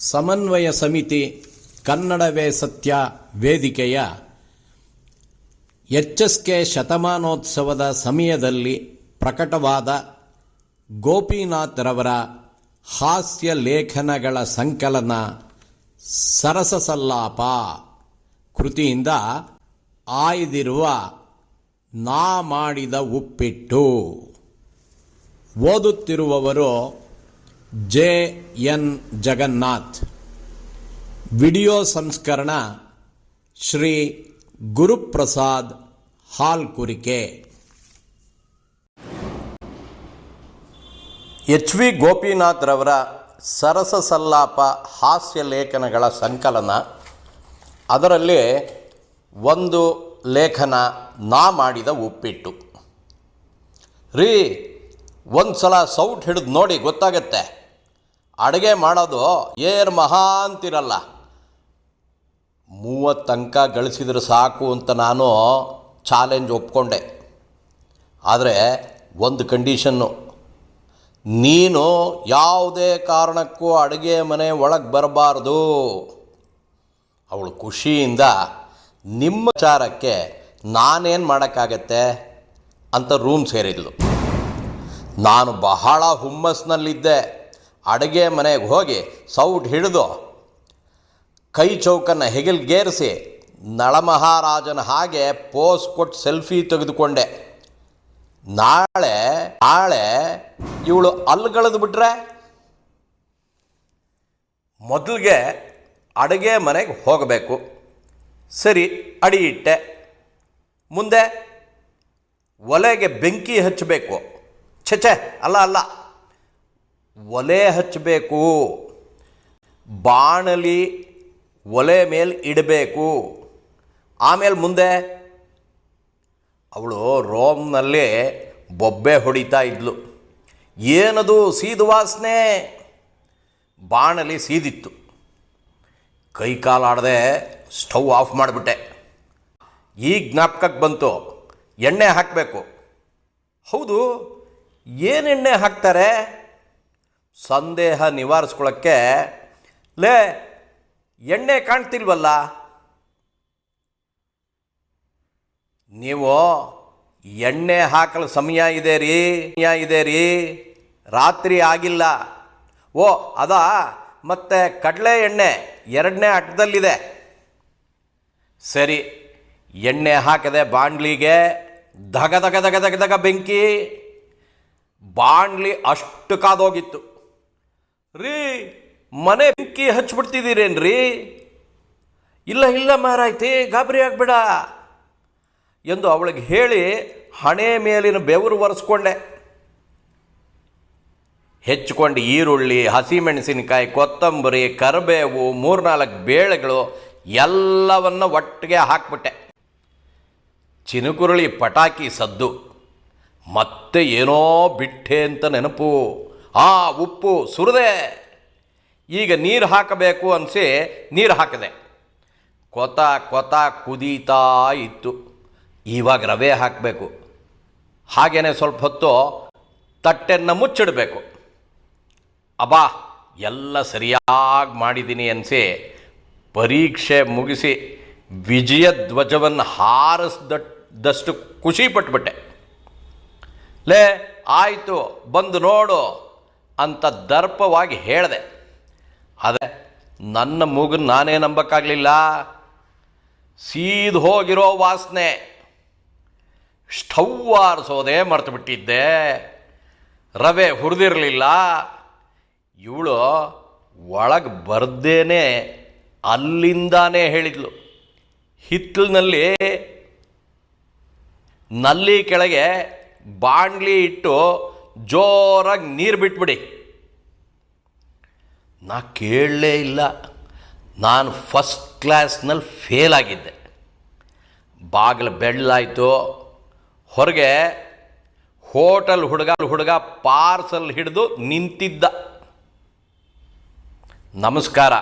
ಸಮನ್ವಯ ಸಮಿತಿ ಕನ್ನಡವೇ ಸತ್ಯ ವೇದಿಕೆಯ ಎಚ್ ಎಸ್ ಕೆ ಶತಮಾನೋತ್ಸವದ ಸಮಯದಲ್ಲಿ ಪ್ರಕಟವಾದ ಗೋಪಿನಾಥ್ ರವರ ಹಾಸ್ಯ ಲೇಖನಗಳ ಸಂಕಲನ ಸರಸಸಲ್ಲಾಪ ಕೃತಿಯಿಂದ ಆಯ್ದಿರುವ ನಾ ಮಾಡಿದ ಉಪ್ಪಿಟ್ಟು. ಓದುತ್ತಿರುವವರು ಜೆ ಎನ್ ಜಗನ್ನಾಥ್. ವಿಡಿಯೋ ಸಂಸ್ಕರಣ ಶ್ರೀ ಗುರುಪ್ರಸಾದ್ ಹಾಲ್ಕುರಿಕೆ. ಎಚ್ ವಿ ಗೋಪಿನಾಥ್ ರವರ ಸರಸ ಸಲ್ಲಾಪ ಹಾಸ್ಯ ಲೇಖನಗಳ ಸಂಕಲನ. ಅದರಲ್ಲಿ ಒಂದು ಲೇಖನ ನಾ ಮಾಡಿದ ಉಪ್ಪಿಟ್ಟು. ರೀ ಒಂದು ಸಲ ಸೌಟ್ ಹಿಡಿದು ನೋಡಿ, ಗೊತ್ತಾಗತ್ತೆ? ಅಡುಗೆ ಮಾಡೋದು ಏರ್ ಮಹಾ ಅಂತಿರಲ್ಲ. ಮೂವತ್ತು ಅಂಕ ಗಳಿಸಿದ್ರೆ ಸಾಕು ಅಂತ ನಾನು ಚಾಲೆಂಜ್ ಒಪ್ಕೊಂಡೆ. ಆದರೆ ಒಂದು ಕಂಡೀಷನ್ನು. ನೀನು ಯಾವುದೇ ಕಾರಣಕ್ಕೂ ಅಡುಗೆ ಮನೆ ಒಳಗೆ ಬರಬಾರ್ದು. ಅವಳು ಖುಷಿಯಿಂದ, ನಿಮ್ಮ ವಿಚಾರಕ್ಕೆ ನಾನೇನು ಮಾಡೋಕ್ಕಾಗತ್ತೆ? ಅಂತ ರೂಮ್ ಸೇರಿದ್ಲು. ನಾನು ಬಹಳ ಹುಮ್ಮಸ್ನಲ್ಲಿದ್ದೆ. ಅಡುಗೆ ಮನೆಗೆ ಹೋಗಿ ಸೌಟ್ ಹಿಡಿದು ಕೈ ಚೌಕನ್ನು ಹೆಗಲ್ಗೇರಿಸಿ ನಳಮಹಾರಾಜನ ಹಾಗೆ ಪೋಸ್ ಕೊಟ್ಟು ಸೆಲ್ಫಿ ತೆಗೆದುಕೊಂಡೆ. ನಾಳೆ ನಾಳೆ ಇವಳು ಅಲ್ಗಳದು ಬಿಟ್ರೆ ಮೊದಲಿಗೆ ಅಡುಗೆ ಮನೆಗೆ ಹೋಗಬೇಕು. ಸರಿ, ಅಡಿ ಇಟ್ಟೆ. ಮುಂದೆ ಒಲೆಗೆ ಬೆಂಕಿ ಹಚ್ಚಬೇಕು. ಛೆ, ಅಲ್ಲ ಅಲ್ಲ. ಒಲೆ ಹಚ್ಚಬೇಕು. ಬಾಣಲಿ ಒಲೆ ಮೇಲೆ ಇಡಬೇಕು. ಆಮೇಲೆ ಮುಂದೆ ಅವಳು ರೋಮ್ನಲ್ಲಿ ಬೊಬ್ಬೆ ಹೊಡಿತಾ ಇದ್ಲು. ಏನದು ಸೀದು ವಾಸನೆ? ಬಾಣಲಿ ಸೀದಿತ್ತು. ಕೈ ಕಾಲಾಡದೆ ಸ್ಟವ್ ಆಫ್ ಮಾಡಿಬಿಟ್ಟೆ. ಈಗ ಜ್ಞಾಪಕಕ್ಕೆ ಬಂತು, ಎಣ್ಣೆ ಹಾಕಬೇಕು. ಹೌದು ಏನೆಣ್ಣೆ ಹಾಕ್ತಾರೆ? ಸಂದೇಹ ನಿವಾರಿಸ್ಕೊಳ್ಳೋಕ್ಕೆ ಲೇ, ಎಣ್ಣೆ ಕಾಣ್ತಿಲ್ವಲ್ಲ? ನೀವು ಎಣ್ಣೆ ಹಾಕಲು ಸಮಯ ಇದೆ ರೀ, ಸಮಯ ಇದೆ ರೀ, ರಾತ್ರಿ ಆಗಿಲ್ಲ. ಓ, ಅದಾ, ಮತ್ತೆ ಕಡಲೆ ಎಣ್ಣೆ ಎರಡನೇ ಅಟ್ಟದಲ್ಲಿದೆ ಸರಿ, ಎಣ್ಣೆ ಹಾಕದೆ ಬಾಂಡ್ಲಿಗೆ ಧಗ ಧಗ ಧಗ ಧಗ ಧಗ ಬೆಂಕಿ ಬಾಂಡ್ಲಿ ಅಷ್ಟು ಕಾದೋಗಿತ್ತು. ರೀ, ಮನೆ ಬೆಂಕಿ ಹಚ್ಚಿಬಿಡ್ತಿದ್ದೀರೇನ್ರಿ ಇಲ್ಲ ಇಲ್ಲ ಮಾರಾಯ್ತಿ ಗಾಬರಿ ಆಗ್ಬೇಡ ಎಂದು ಅವಳಿಗೆ ಹೇಳಿ ಹಣೆ ಮೇಲಿನ ಬೆವರು ಒರೆಸ್ಕೊಂಡೆ. ಹೆಚ್ಚಿಕೊಂಡು ಈರುಳ್ಳಿ ಹಸಿಮೆಣಸಿನಕಾಯಿ ಕೊತ್ತಂಬರಿ, ಕರಿಬೇವು, ಮೂರ್ನಾಲ್ಕು ಬೇಳೆಗಳು ಎಲ್ಲವನ್ನು ಒಟ್ಟಿಗೆ ಹಾಕ್ಬಿಟ್ಟೆ. ಚಿನುಕುರುಳಿ ಪಟಾಕಿ ಸದ್ದು. ಮತ್ತೆ ಏನೋ ಬಿಟ್ಟೆ ಅಂತ ನೆನಪು. ಆ ಉಪ್ಪು ಸುರಿದೆ. ಈಗ ನೀರು ಹಾಕಬೇಕು ಅನಿಸಿ ನೀರು ಹಾಕಿದೆ. ಕೊತ ಕೊತ ಕುದೀತಾ ಇತ್ತು. ಇವಾಗ ರವೆ ಹಾಕಬೇಕು. ಹಾಗೇನೆ ಸ್ವಲ್ಪ ಹೊತ್ತು ತಟ್ಟೆಯನ್ನು ಮುಚ್ಚಿಡಬೇಕು. ಅಬ್ಬಾ, ಎಲ್ಲ ಸರಿಯಾಗಿ ಮಾಡಿದ್ದೀನಿ ಅನಿಸಿ ಪರೀಕ್ಷೆ ಮುಗಿಸಿ ವಿಜಯ ಧ್ವಜವನ್ನು ಹಾರಿಸ್ದಷ್ಟು ಖುಷಿ ಪಟ್ಬಿಟ್ಟೆ. ಲೇ, ಆಯಿತು, ಬಂದು ನೋಡು. ಅಂತ ದರ್ಪವಾಗಿ ಹೇಳಿದೆ. ಆದರೆ ನನ್ನ ಮೂಗನ್ನು ನಾನೇ ನಂಬಕ್ಕಾಗಲಿಲ್ಲ. ಸೀದ್ ಹೋಗಿರೋ ವಾಸನೆ. ಸ್ಟವ್ ಆರಿಸೋದೇ ಮರ್ತು ಬಿಟ್ಟಿದ್ದೆ. ರವೆ ಹುರಿದಿರಲಿಲ್ಲ. ಇವಳು ಒಳಗೆ ಬರ್ದೇನೆ ಅಲ್ಲಿಂದಾನೇ ಹೇಳಿದ್ಲು. ಹಿತ್ತಲಿನಲ್ಲಿ ನಲ್ಲಿ ಕೆಳಗೆ ಬಾಂಡ್ಲಿ ಇಟ್ಟು ಜೋರಾಗಿ ನೀರು ಬಿಟ್ಬಿಡಿ. ನಾ ಕೇಳಲೇ ಇಲ್ಲ. ನಾನು ಫಸ್ಟ್ ಕ್ಲಾಸ್ನಲ್ಲಿ ಫೇಲ್ ಆಗಿದ್ದೆ. ಬಾಗಿಲು ಬೆಳ್ಳಾಯಿತು. ಹೊರಗೆ ಹೋಟೆಲ್ ಹುಡುಗ ಹುಡುಗ ಪಾರ್ಸಲ್ ಹಿಡಿದು ನಿಂತಿದ್ದ. ನಮಸ್ಕಾರ.